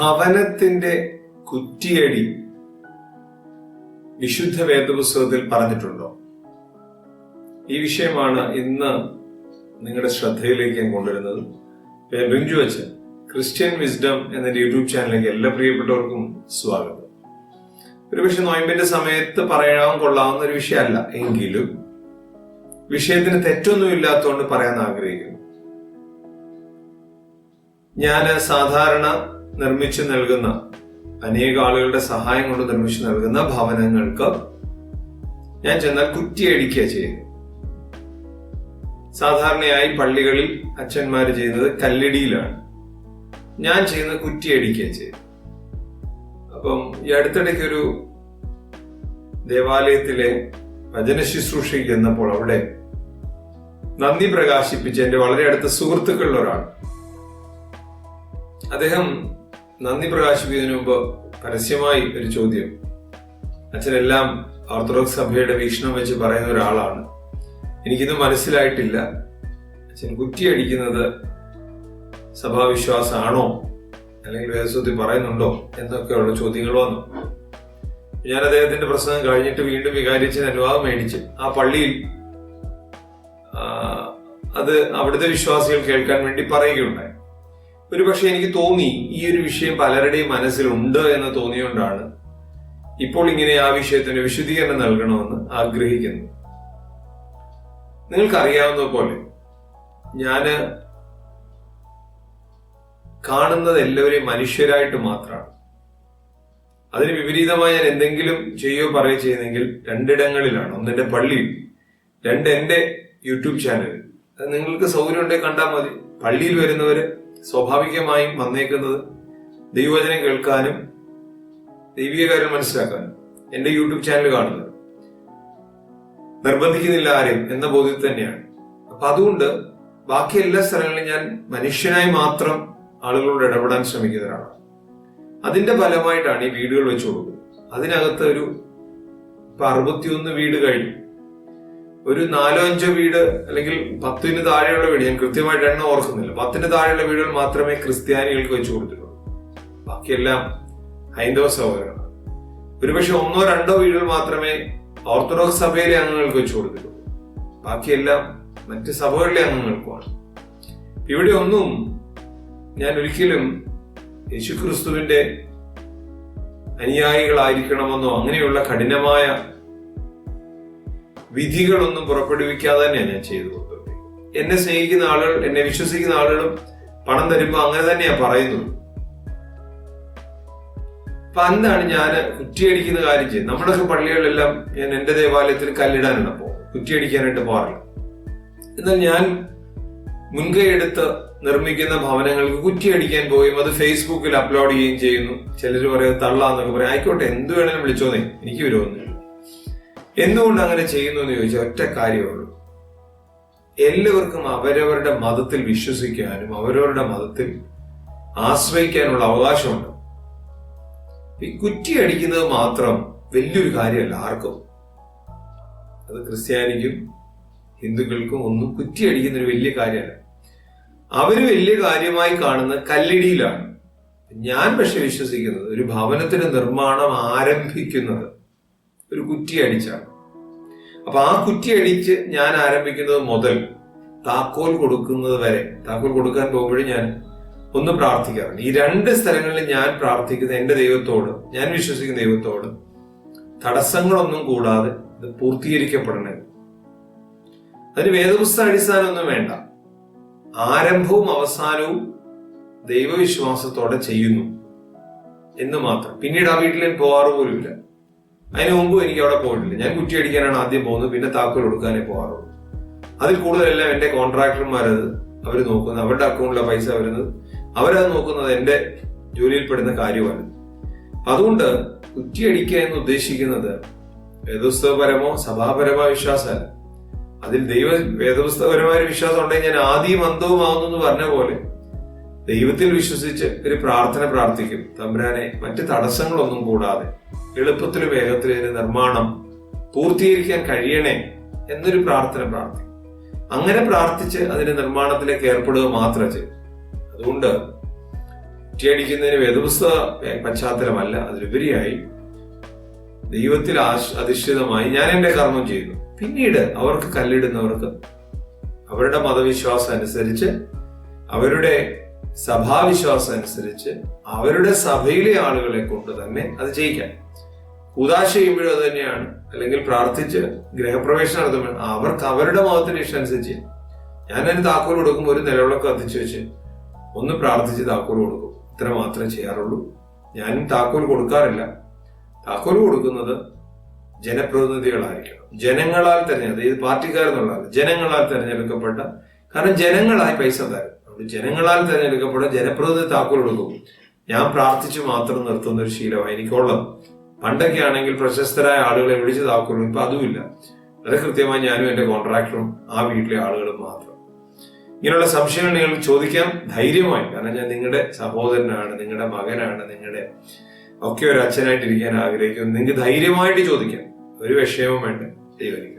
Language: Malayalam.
ഭവനത്തിന്റെ കുറ്റിയടി വിശുദ്ധ വേദപുസ്തകത്തിൽ പറഞ്ഞിട്ടുണ്ടോ? ഈ വിഷയമാണ് ഇന്ന് നിങ്ങളുടെ ശ്രദ്ധയിലേക്ക് ഞാൻ കൊണ്ടുവരുന്നത്. ബിഞ്ചു അച്ഛൻ. ക്രിസ്ത്യൻ വിസ്ഡം എന്ന യൂട്യൂബ് ചാനലിലേക്ക് എല്ലാ പ്രിയപ്പെട്ടവർക്കും സ്വാഗതം. ഒരുപക്ഷെ നോയമ്പിന്റെ സമയത്ത് പറയാൻ കൊള്ളാവുന്ന ഒരു വിഷയമല്ല. എങ്കിലും വിഷയത്തിന് തെറ്റൊന്നും ഇല്ലാത്തതുകൊണ്ട് പറയാൻ ആഗ്രഹിക്കുന്നു. ഞാൻ സാധാരണ നിർമ്മിച്ചു നൽകുന്ന അനേക ആളുകളുടെ സഹായം കൊണ്ട് നിർമ്മിച്ചു നൽകുന്ന ഭവനങ്ങൾക്ക് ഞാൻ ചെന്നാൽ കുറ്റിയടിക്കുക ചെയ്യുന്നു സാധാരണയായി പള്ളികളിൽ അച്ഛന്മാർ ചെയ്യുന്നത് കല്ലിടിയിലാണ്. ഞാൻ ചെയ്യുന്നത് കുറ്റിയടിക്കുക ചെയ്യും. അപ്പം ഈ അടുത്തിടയ്ക്ക് ഒരു ദേവാലയത്തിലെ ഭജന ശുശ്രൂഷയ്ക്ക് ചെന്നപ്പോൾ അവിടെ നന്ദി പ്രകാശിപ്പിച്ച എന്റെ വളരെ അടുത്ത സുഹൃത്തുക്കളിൽ ഒരാൾ. അദ്ദേഹം നന്ദി പ്രകാശിപ്പിക്കുന്നതിന് മുമ്പ് പരസ്യമായി ഒരു ചോദ്യം. അച്ഛനെല്ലാം ഓർത്തഡോക്സ് സഭയുടെ വീക്ഷണം വെച്ച് പറയുന്ന ഒരാളാണ്. എനിക്കിത് മനസ്സിലായിട്ടില്ല. അച്ഛൻ കുറ്റിയടിക്കുന്നത് സഭാവിശ്വാസമാണോ? അല്ലെങ്കിൽ വേദസ്വത്തിൽ പറയുന്നുണ്ടോ? എന്നൊക്കെയുള്ള ചോദ്യങ്ങൾ വന്നു. ഞാൻ അദ്ദേഹത്തിന്റെ പ്രസംഗം കഴിഞ്ഞിട്ട് വീണ്ടും വികാരിച്ചതിന് അനുവാദം മേടിച്ച് ആ പള്ളിയിൽ അത് അവിടുത്തെ വിശ്വാസികൾ കേൾക്കാൻ വേണ്ടി പറയുകയുണ്ടായി. ഒരു പക്ഷെ എനിക്ക് തോന്നി ഈ ഒരു വിഷയം പലരുടെയും മനസ്സിലുണ്ട് എന്ന് തോന്നിയോണ്ടാണ് ഇപ്പോൾ ഇങ്ങനെ ആ വിഷയത്തിന് വിശദീകരണം നൽകണമെന്ന് ആഗ്രഹിക്കുന്നു. നിങ്ങൾക്കറിയാവുന്ന പോലെ ഞാൻ കാണുന്നത് എല്ലാവരെയും മനുഷ്യരായിട്ട് മാത്രമാണ്. അതിന് വിപരീതമായി ഞാൻ എന്തെങ്കിലും ചെയ്യോ പറയോ ചെയ്യുന്നെങ്കിൽ രണ്ടിടങ്ങളിലാണ്. ഒന്ന് എന്റെ പള്ളിയിൽ രണ്ട് എന്റെ യൂട്യൂബ് ചാനൽ നിങ്ങൾക്ക് സൗകര്യം ഉണ്ടെങ്കിൽ കണ്ടാൽ മതി. പള്ളിയിൽ വരുന്നവര് സ്വാഭാവികമായും വന്നേക്കുന്നത് ദൈവവചനം കേൾക്കാനും ദൈവിക കാര്യം മനസ്സിലാക്കാനും എന്റെ യൂട്യൂബ് ചാനൽ കാണുന്നത്. നിർബന്ധിക്കുന്നില്ല ആരെയും എന്ന ബോധ്യത്തിൽ തന്നെയാണ്. അപ്പൊ അതുകൊണ്ട് ബാക്കി എല്ലാ സ്ഥലങ്ങളിലും ഞാൻ മനുഷ്യനായി മാത്രം ആളുകളോട് ഇടപെടാൻ ശ്രമിക്കുന്ന ഒരാളാണ് അതിന്റെ ഫലമായിട്ടാണ് ഈ വീടുകൾ വെച്ചു കൊടുക്കുന്നത്. അതിനകത്ത് ഒരു ഇപ്പൊ അറുപത്തിയൊന്ന് വീട് കഴിഞ്ഞു. ഒരു നാലോ അഞ്ചോ വീട് അല്ലെങ്കിൽ പത്തിന് താഴെയുള്ള വീട് ഞാൻ കൃത്യമായിട്ട് എണ്ണം ഓർക്കുന്നില്ല. പത്തിന് താഴെയുള്ള വീടുകൾ മാത്രമേ ക്രിസ്ത്യാനികൾക്ക് വെച്ചു കൊടുത്തിട്ടുള്ളൂ. ബാക്കിയെല്ലാം ഹൈന്ദവ സഹോദരങ്ങളാണ്. ഒരുപക്ഷെ ഒന്നോ രണ്ടോ വീടുകൾ മാത്രമേ ഓർത്തഡോക്സ് സഭയിലെ അംഗങ്ങൾക്ക് വെച്ചു കൊടുത്തിട്ടുള്ളൂ. ബാക്കിയെല്ലാം മറ്റ് സഭകളിലെ അംഗങ്ങൾക്കുമാണ്. ഇവിടെ ഒന്നും ഞാൻ ഒരിക്കലും യേശുക്രിസ്തുവിന്റെ അനുയായികളായിരിക്കണമെന്നോ അങ്ങനെയുള്ള കഠിനമായ വിധികളൊന്നും പുറപ്പെടുവിക്കാതെ തന്നെയാണ് ഞാൻ ചെയ്തു കൊടുത്തത് എന്നെ സ്നേഹിക്കുന്ന ആളുകൾ എന്നെ വിശ്വസിക്കുന്ന ആളുകളും പണം തരുമ്പോ അങ്ങനെ തന്നെയാ പറയുന്നത്. അപ്പൊ എന്താണ് ഞാൻ കുറ്റിയടിക്കുന്ന കാര്യം ചെയ്യുന്നത് നമ്മുടെയൊക്കെ പള്ളികളിലെല്ലാം ഞാൻ എന്റെ ദേവാലയത്തിൽ കല്ലിടാനാണ് അപ്പോ കുറ്റിയടിക്കാനായിട്ട് പോകാറില്ല എന്നാൽ ഞാൻ മുൻകൈ എടുത്ത് നിർമ്മിക്കുന്ന ഭവനങ്ങൾക്ക് കുറ്റിയടിക്കാൻ പോയും. അത് ഫേസ്ബുക്കിൽ അപ്ലോഡ് ചെയ്യുകയും ചെയ്യുന്നു. ചിലർ പറയുന്നത് തള്ളാന്നൊക്കെ പറയും. ആയിക്കോട്ടെ എന്ത് വേണേലും വിളിച്ചോന്നേ. എനിക്ക് വിരോധമൊന്നുമില്ല എന്തുകൊണ്ട് അങ്ങനെ ചെയ്യുന്നു എന്ന് ചോദിച്ചാൽ ഒറ്റ കാര്യമുള്ളൂ. എല്ലാവർക്കും അവരവരുടെ മതത്തിൽ വിശ്വസിക്കാനും അവരവരുടെ മതത്തിൽ ആശ്രയിക്കാനുള്ള അവകാശമുണ്ട്. ഈ കുറ്റി അടിക്കുന്നത് മാത്രം വലിയൊരു കാര്യമല്ല ആർക്കും. അത് ക്രിസ്ത്യാനിക്കും ഹിന്ദുക്കൾക്കും ഒന്നും കുറ്റി അടിക്കുന്ന ഒരു വലിയ കാര്യമല്ല. അവർ വലിയ കാര്യമായി കാണുന്ന കല്ലിടിയിലാണ്. ഞാൻ പക്ഷെ വിശ്വസിക്കുന്നത് ഒരു ഭവനത്തിന്റെ നിർമ്മാണം ആരംഭിക്കുന്നത് ഒരു കുറ്റി അടിച്ചാണ് അപ്പൊ ആ കുറ്റി അടിച്ച് ഞാൻ ആരംഭിക്കുന്നത് മുതൽ താക്കോൽ കൊടുക്കുന്നത് വരെ. താക്കോൽ കൊടുക്കാൻ പോകുമ്പോഴും ഞാൻ ഒന്ന് പ്രാർത്ഥിക്കാറുണ്ട്. ഈ രണ്ട് സ്ഥലങ്ങളിൽ ഞാൻ പ്രാർത്ഥിക്കുന്ന എന്റെ ദൈവത്തോട് ഞാൻ വിശ്വസിക്കുന്ന ദൈവത്തോട് തടസ്സങ്ങളൊന്നും കൂടാതെ ഇത് പൂർത്തീകരിക്കപ്പെടണേ. അതിന് വേദപുസ്തക അടിസ്ഥാനമൊന്നും വേണ്ട. ആരംഭവും അവസാനവും ദൈവവിശ്വാസത്തോടെ ചെയ്യുന്നു എന്ന് മാത്രം. പിന്നീട് ആ വീട്ടിൽ ഞാൻ പോകാറ് പോലുമില്ല. അതിന് മുമ്പ് എനിക്ക് അവിടെ പോയിട്ടില്ല. ഞാൻ കുറ്റി അടിക്കാനാണ് ആദ്യം പോകുന്നത്. പിന്നെ താക്കോൽ കൊടുക്കാനേ പോകാറുള്ളൂ. അതിൽ കൂടുതലെല്ലാം എന്റെ കോൺട്രാക്ടർമാരത് അവർ നോക്കുന്നത്. അവരുടെ അക്കൗണ്ടിലെ പൈസ വരുന്നത്. അവരത് നോക്കുന്നത് എന്റെ ജോലിയിൽപ്പെടുന്ന കാര്യമാണ്. അതുകൊണ്ട് കുറ്റിയടിക്കുക എന്ന് ഉദ്ദേശിക്കുന്നത് വേദപുസ്തകപരമോ സഭാപരമോ വിശ്വാസമല്ല. അതിൽ ദൈവ വേദപുസ്തകപരമായ വിശ്വാസം ഉണ്ടെങ്കിൽ ഞാൻ ആദ്യം അന്തവുമാവുന്നു എന്ന് പറഞ്ഞ പോലെ ദൈവത്തിൽ വിശ്വസിച്ച് ഒരു പ്രാർത്ഥന പ്രാർത്ഥിക്കും. തമ്പുരാനെ മറ്റ് തടസ്സങ്ങളൊന്നും കൂടാതെ എളുപ്പത്തിൽ വേഗത്തിൽ ഇതിന്റെ നിർമ്മാണം പൂർത്തീകരിക്കാൻ കഴിയണേ എന്നൊരു പ്രാർത്ഥന പ്രാർത്ഥിക്കും. അങ്ങനെ പ്രാർത്ഥിച്ച് അതിന്റെ നിർമ്മാണത്തിലേക്ക് ഏർപ്പെടുക മാത്രം ചെയ്യും. അതുകൊണ്ട് കുറ്റിയടിക്കുന്നതിന് വേദപുസ്തക പശ്ചാത്തലമല്ല അതിലുപരിയായി ദൈവത്തിൽ അധിഷ്ഠിതമായി ഞാൻ എന്റെ കർമ്മം ചെയ്യുന്നു. പിന്നീട് അവർക്ക് കല്ലിടുന്നവർക്ക് അവരുടെ മതവിശ്വാസം അനുസരിച്ച് അവരുടെ സഭാവിശ്വാസം അനുസരിച്ച് അവരുടെ സഭയിലെ ആളുകളെ കൊണ്ട് തന്നെ അത് ചെയ്യിക്കാം. ഉദാശ ചെയ്യുമ്പോഴും അത് തന്നെയാണ്. അല്ലെങ്കിൽ പ്രാർത്ഥിച്ച് ഗ്രഹപ്രവേശനം നടത്തുമ്പോൾ അവർക്ക് അവരുടെ മതത്തിന്റെ ഇഷ്ടം അനുസരിച്ച്. ഞാൻ അതിന് താക്കോൽ കൊടുക്കുമ്പോൾ ഒരു നിലവിളക്ക് കത്തിച്ചു വെച്ച് ഒന്ന് പ്രാർത്ഥിച്ച് താക്കോൽ കൊടുക്കും. ഇത്ര മാത്രമേ ചെയ്യാറുള്ളൂ. ഞാനും താക്കോൽ കൊടുക്കാറില്ല. താക്കോൽ കൊടുക്കുന്നത് ജനപ്രതിനിധികളായിരിക്കണം. ജനങ്ങളാൽ തെരഞ്ഞെടുത്ത ഇത് പാർട്ടിക്കാരെന്നുള്ള ജനങ്ങളാൽ തെരഞ്ഞെടുക്കപ്പെട്ട കാരണം ജനങ്ങളായി പൈസ തരും. ജനങ്ങളാൽ തിരഞ്ഞെടുക്കപ്പെടും ജനപ്രതിനിധി താക്കോൽ കൊടുക്കും. ഞാൻ പ്രാർത്ഥിച്ചു മാത്രം നിർത്തുന്ന ഒരു ശീലമാണ് എനിക്കുള്ളത് പണ്ടൊക്കെ ആണെങ്കിൽ പ്രശസ്തരായ ആളുകളെ വിളിച്ച് താക്കോലും ഇപ്പൊ അതുമില്ല വളരെ കൃത്യമായി ഞാനും എന്റെ കോൺട്രാക്ടറും ആ വീട്ടിലെ ആളുകളും മാത്രം. ഇങ്ങനെയുള്ള സംശയങ്ങൾ നിങ്ങൾ ചോദിക്കാം ധൈര്യമായി. കാരണം ഞാൻ നിങ്ങളുടെ സഹോദരനാണ് നിങ്ങളുടെ മകനാണ് നിങ്ങളുടെ ഒക്കെ ഒരു അച്ഛനായിട്ടിരിക്കാൻ ആഗ്രഹിക്കുന്നു. നിങ്ങൾക്ക് ധൈര്യമായിട്ട് ചോദിക്കാം. ഒരു വിഷയവും വേണ്ട. ദൈവം